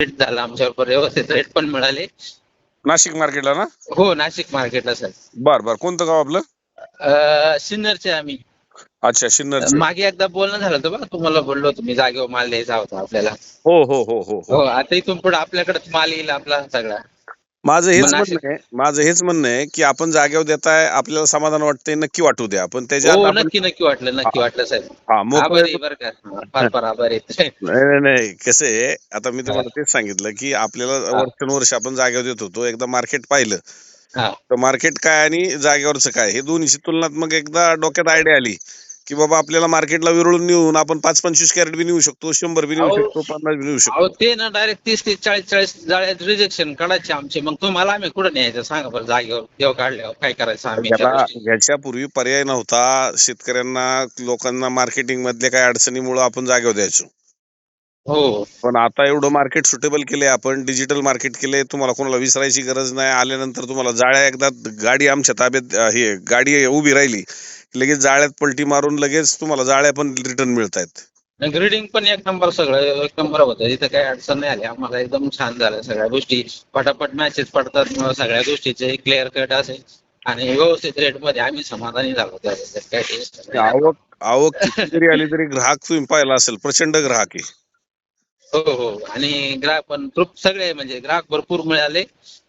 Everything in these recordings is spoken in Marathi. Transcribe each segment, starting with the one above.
रेट झाला आमच्यावर व्यवस्थित रेट पण मिळाले. नाशिक मार्केटला ना? हो नाशिक मार्केटला सर बर बर. कोणतं गाव आपलं? सिन्नरचे आम्ही. अच्छा सिन्नर मागे एकदा बोलणं झालं होतं बघा तुम्हाला बोललो तुम्ही जागेवर माल द्यायचा होता आपल्याला. हो हो हो हो हो. हो आता इथून पुढे आपल्याकडे माल येईल आपला सगळा. माझं हेच नाशिक- म्हणणं आहे माझं हेच म्हणणं आहे की आपण जागेवर देताय आपल्याला समाधान वाटतंय नक्की वाटू द्या. पण त्याच्यात हो आपण नक्की नक्की वाटलं नक्की वाटलं साहेब. हा आभार मोकळं आहे बरं का. हा, फार फार आभार आहे. नाही नाही, नाही. कसं आहे आता मी तुम्हाला तेच सांगितलं की आपल्याला हा. वर्षानुवर्ष आपण जागेवर देत होतो एकदा मार्केट पाहिलं. हा. तर मार्केट काय आणि जागेवरचं काय? हे दोन्हीची तुलनात्मक एकदा डोक्यात आयडिया आली. की बाबा आपल्याला मार्केटला विरळून नेऊन आपण पाच पंचवीस कॅरेट बी नेऊ शकतो शंभर बी नेऊ अहो. शकतो पन्नास बी नेऊ अहो शकतो ते ना डायरेक्ट तीस तीस चाळीस चाळीस जाळ्यात रिजेक्शन काढायचे आमचे. मग तुम्हाला आम्ही कुठं न्यायचं? सांगा बरं जागेवर देव काढल्यावर काय करायचं आम्ही त्या त्याला गोष्टी? याच्यापूर्वी पर्याय नव्हता. शेतकऱ्यांना लोकांना मार्केटिंग मधल्या काही अडचणीमुळे आपण जागेवर द्यायचो. हो. पण आता एवढं मार्केट सुटेबल केलंय आपण डिजिटल मार्केट केलंय तुम्हाला कोणाला विसरायची गरज नाही. आल्यानंतर तुम्हाला जाळ्या एकदा गाडी आमच्या ताब्यात अं, हे गाडी उभी राहिली. लगेच जाळ्यात पलटी मारून लगेच तुम्हाला जाळ्या पण रिटर्न मिळत आहेत ग्रीडिंग पण एक नंबर सगळं एक नंबर होतं. इथं काही अडचण नाही आली. आम्हाला एकदम छान झालं सगळ्या गोष्टी. पटापट मॅचेस पडतात सगळ्या गोष्टीचे क्लिअर कट असेल आणि व्यवस्थित रेटमध्ये आम्ही समाधानी झालो. त्याबद्दल. आवक आवक किती जरी आली तरी ग्राहक तुम्ही पाहिला असेल. प्रचंड ग्राहक आहे. हो हो. आणि ग्राहक पण तृप्त सगळे म्हणजे ग्राहक भरपूर मिळाले.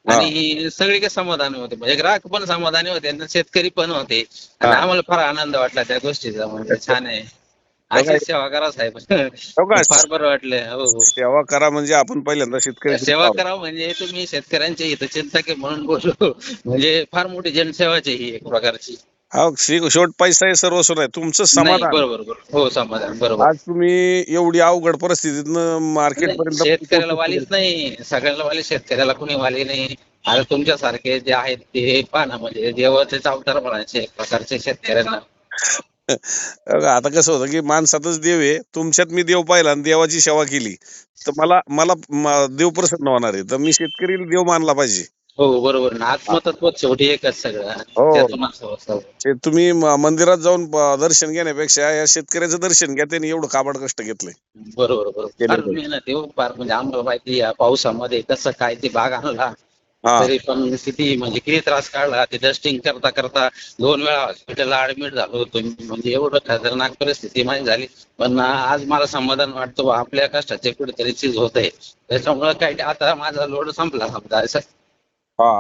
आणि सगळे काही समाधानी होते. म्हणजे ग्राहक पण समाधानी होते आणि शेतकरी पण होते. आणि. आम्हाला फार आनंद वाटला त्या गोष्टीचा. म्हणजे छान आहे. अशी सेवा करा साहेब. हो? फार बरं वाटलं. हो हो. सेवा करा म्हणजे आपण पहिल्यांदा शेतकरी सेवा करा म्हणजे तुम्ही शेतकऱ्यांच्या हितचिंतक म्हणून बोललो. म्हणजे फार मोठी जनसेवाची ही एक प्रकारची. हा शे- शेवट पैसा हे सर्वस्व नाही तुमचं नाही, समाधान. बरोबर बरोबर. हो समाधान बरोबर. आज तुम्ही एवढी अवघड परिस्थितीतनं मार्केट पर्यंत शेतकऱ्याला वालीच नाही सगळ्याला वाली शेतकऱ्याला कुणी वाली नाही. आता तुमच्यासारखे जे आहेत ते पाना म्हणजे देवाचेच अवतार म्हणायचे एक प्रकारचे शेतकऱ्यांना. आता कसं होतं की माणसातच देव आहे तुमच्यात मी देव पाहिला आणि देवाची सेवा केली. तर मला मला म- देव प्रसन्न होणार आहे. तर मी शेतकरी देव मानला पाहिजे. हो बरोबर. ना आत्मतत्व शेवटी एकच सगळं. हो. ते तुम्ही म- मंदिरात जाऊन दर्शन घेण्यापेक्षा या शेतकऱ्याचं दर्शन घ्या त्यांनी एवढं काबाड कष्ट घेतलंय. बरोबर बरोबर. केलं फार पाहिजे. मेहनत आहे हो, फार. म्हणजे आम्हाला माहिती या पावसामध्ये कसं काय ते बाग आणला. हा. तरी पण किती म्हणजे किती त्रास काढला. ते डस्टिंग करता करता दोन वेळा हॉस्पिटलला ऍडमिट झालो होतो मी. म्हणजे एवढं खतरनाक परिस्थिती माझी झाली. पण आज मला समाधान वाटतं बा आपल्या कष्टाचे कुठेतरी चीज होत आहे त्याच्यामुळे काय ते आता माझा लोड संपला समजा. असं हा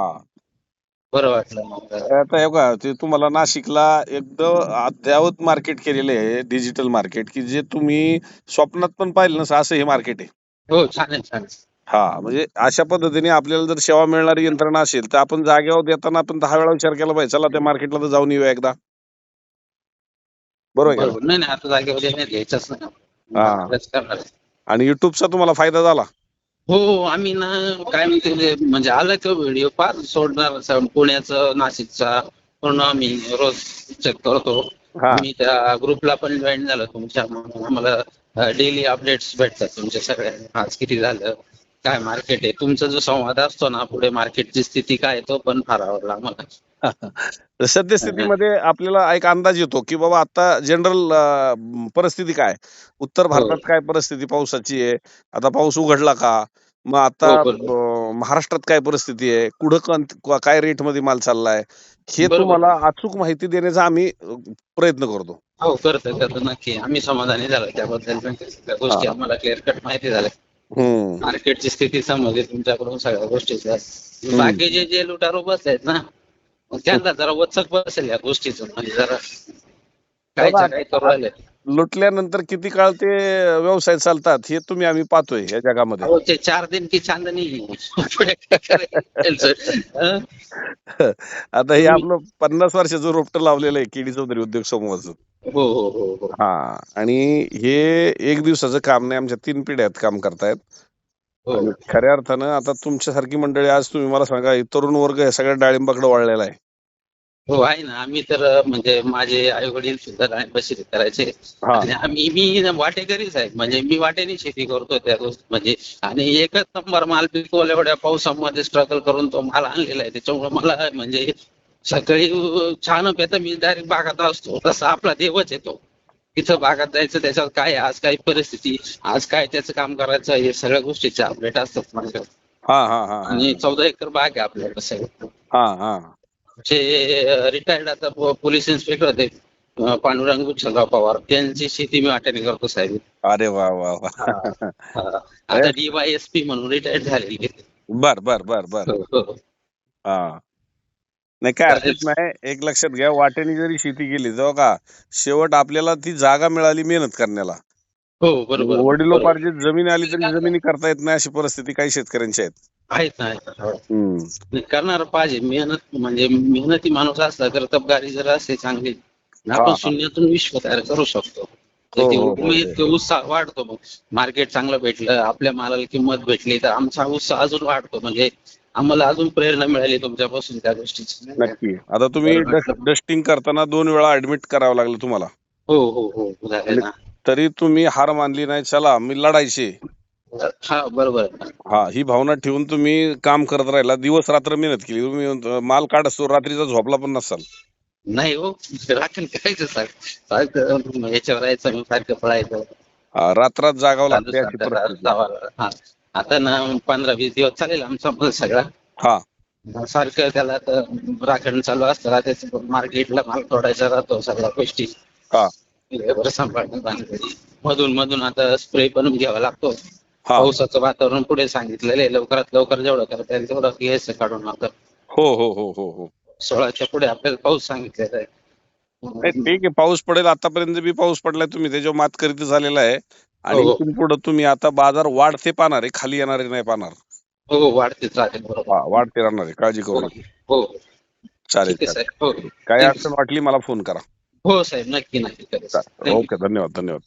बरं वाटलं मग आता हे बघा ते तुम्हाला नाशिकला एकदम अद्ययावत मार्केट केलेलं आहे डिजिटल मार्केट की जे तुम्ही स्वप्नात पण पाहिलं नसं असं हे मार्केट आहे हो छान आहे छान आहे. हा म्हणजे अशा पद्धतीने आपल्याला जर सेवा मिळणारी यंत्रणा असेल तर आपण जागेवर देताना आपण दहा वेळा विचार केला पाहिजे चला त्या मार्केटला तर जाऊन येऊया एकदा बरोबर आहे का? बरोबर नाही नाही आता जागेवर नाही घ्यायचंच हा. करणार आहे. आणि युट्यूबचा तुम्हाला फायदा झाला हो आम्ही ना काय म्हणते ते, म्हणजे आलं का व्हिडिओ फार सोडणार पुण्याचं नाशिकचा. पूर्ण आम्ही रोज चेक करतो. हा. मी त्या ग्रुपला पण जॉईन झालो तुमच्या. म्हणून आम्हाला डेली अपडेट्स भेटतात तुमच्या सगळ्या आज किती झालं? काय मार्केट आहे? तुमचा जो संवाद असतो ना पुढे मार्केटची स्थिती काय तो पण फार आवडला तर सद्यस्थितीमध्ये आपल्याला एक अंदाज येतो की बाबा आता जनरल परिस्थिती काय? उत्तर भारतात काय परिस्थिती? पावसाची आहे. आता पाऊस उघडला का? मग आता हो, महाराष्ट्रात काय परिस्थिती आहे? कुठं काय रेटमध्ये माल चाललाय? हे. तुम्हाला अचूक माहिती देण्याचा आम्ही प्रयत्न करतो. हो करतो करतो नक्की. आम्ही समाधानी झालो त्याबद्दल गोष्टी हा. आम्हाला क्लिअर कट माहिती झाल्या. मार्केटची स्थिती समजली तुमच्याकडून सगळ्या गोष्टीच्या बाकीचे जे लुटारू बसलेत ना त्यांना जरा वचक बसेल या गोष्टीचं. म्हणजे जरा काय काय करू राहिले. लुटल्यानंतर किती काळ ते व्यवसाय चालतात हे तुम्ही आम्ही पाहतोय या जगामध्ये. ते चार दिन की चांदणी? हं? आता हे आपलं पन्नास वर्षाचं रोपटं लावलेलं आहे केडी चौधरी उद्योग समूहाचं. हो हो हो हो. हा आणि हे एक दिवसाचं काम नाही आमच्या तीन पिढ्यात काम करतायत. हो. खऱ्या अर्थानं आता तुमच्यासारखी मंडळी आज तुम्ही मला सांगा तरुण वर्ग हे सगळ्या डाळिंबाकडे वळलेला आहे. हो आहे ना. आम्ही तर म्हणजे माझे आई वडील सुद्धा डाळिंब शेती करायचे आणि आम्ही मी वाटेकरीच आहे म्हणजे मी वाटेने शेती करतो त्या गोष्टी म्हणजे आणि एकच नंबर माल पिकवला एवढ्या पावसामध्ये स्ट्रगल करून तो माल आणलेला आहे. त्याच्यामुळे मला म्हणजे सकाळी छान येतं मी डायरेक्ट बागात असतो. तसा आपला देवच येतो तिथं भागात जायचं त्याच्यात काय आज काय परिस्थिती? आज काय त्याचं काम करायचं? हे सगळ्या गोष्टीचे अपडेट असतात माझ्याकडे. आणि चौदा एकर बाग आहे आपल्याकडे सगळं. हा हा. जे रिटायर्ड आता पोलीस इन्स्पेक्टर होते पांडुरंग गुच्छलराव पवार. त्यांची शेती मी वाट्याने करतो साहेब. अरे वा वा हा. आता डीवायएसपी म्हणून रिटायर्ड झालेली. बर बर बर बर. हो. हा. नाही काय. हरकत नाही एक लक्षात घ्या वाट्याने जरी शेती केली तेव्हा का शेवट आपल्याला ती जागा मिळाली मेहनत करण्याला हो बरोबर. वडिलोपार्जित जमीन आली तरी जमिनी करता येत नाही अशी परिस्थिती काही शेतकऱ्यांची आहेत आहेत ना आहेत ना. हो. हम्म. नाही, करणार पाहिजे मेहनत म्हणजे मेहनती माणूस असला तर तबगारी जर असते चांगली हा, आपण हा. शून्यातून विश्व तयार करू शकतो हो, ते हो, उत्साह वाढतो मग मार्केट चांगलं भेटलं आपल्या मालाला किंमत भेटली तर आमचा उत्साह अजून वाढतो म्हणजे आम्हाला अजून प्रेरणा मिळाली तुमच्यापासून त्या गोष्टीची. नक्की. आता तुम्ही. डस्टिंग करताना दोन वेळा ऍडमिट करावं लागलं तुम्हाला. हो हो हो. झालं ना. तरी तुम्ही हार मानली नाही चला मी लढायचे. हा बरोबर. आहे. हा ही भावना ठेवून तुम्ही काम करत राहिला. दिवस रात्र मेहनत केली. तुम्ही अं, माल काढ असतो रात्रीचा झोपला पण नसाल. नाही हो राखण करायचं साहेब सारखं याच्यावर यायचं सारखं पळायचं. हा, रात्रात जागावं लागते अशी परिस्थिती. हा. आता ना पंधरा वीस दिवस चालेल आमचा माल सगळा. हा. सारखं त्याला आता राखण चालू असतं राहते मार्केटला माल तोडायचा राहतो सगळ्या गोष्टी. हा. लेबर सांभाळणं. मधून मधून आता स्प्रे पण घ्यावा लागतो. हा. पावसाचं वातावरण पुढे सांगितलेलं आहे लवकरात लवकर जेवढं करता येईल तेवढं घ्यायचं काढून आता. हो हो हो हो हो. सोळाच्या पुढे आपल्याला पाऊस सांगितलेला नाही आहे ठीक आहे पाऊस पडेल आतापर्यंत बी पाऊस पडलाय तुम्ही त्याच्यावर मात करीत झालेला आहे. आणि हो, हो. इथून पुढे तुम्ही आता बाजार वाढते पाहणार आहे खाली येणारे नाही पाहणार हो वाढतेच राहते बरोबर वा- वाढते राहणार आहे काळजी करू नका हो चालेल ठीक आहे चालेल साहेब हो काही. अडचण वाटली मला फोन करा हो साहेब नक्की नक्की करेल. चालेल. Thank you. ओके धन्यवाद धन्यवाद